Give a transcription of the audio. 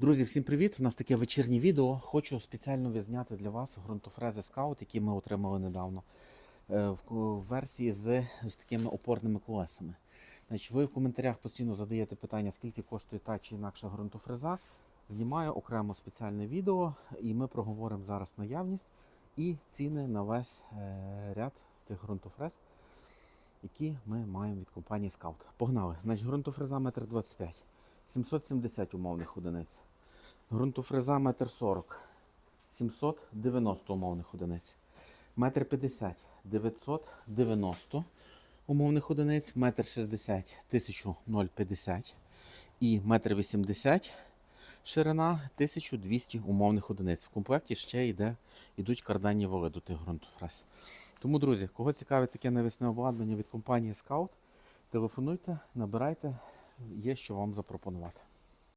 Друзі, всім привіт! У нас таке вечірнє відео. Хочу спеціально відзняти для вас ґрунтофрези скаут, які ми отримали недавно е, в версії з, з такими опорними колесами. Значить, ви в коментарях постійно задаєте питання, скільки коштує та чи інакша ґрунтофреза. Знімаю окремо спеціальне відео, і ми проговоримо зараз наявність і ціни на весь е, ряд тих ґрунтофрез, які ми маємо від компанії Scout. Погнали. Значить, ґрунтофреза 1,25 м, 770 умовних одиниць. Ґрунтофреза 1,40 м, 790 умовних одиниць. 1,50 м, 990 умовних одиниць, 1,60 м, 1050 і 1,80 м ширина 1200 умовних одиниць. В комплекті ще йде, йдуть карданні вали до тих ґрунтофрез. Тому, друзі, кого цікавить таке навісне обладнання від компанії Scout, телефонуйте, набирайте, є що вам запропонувати.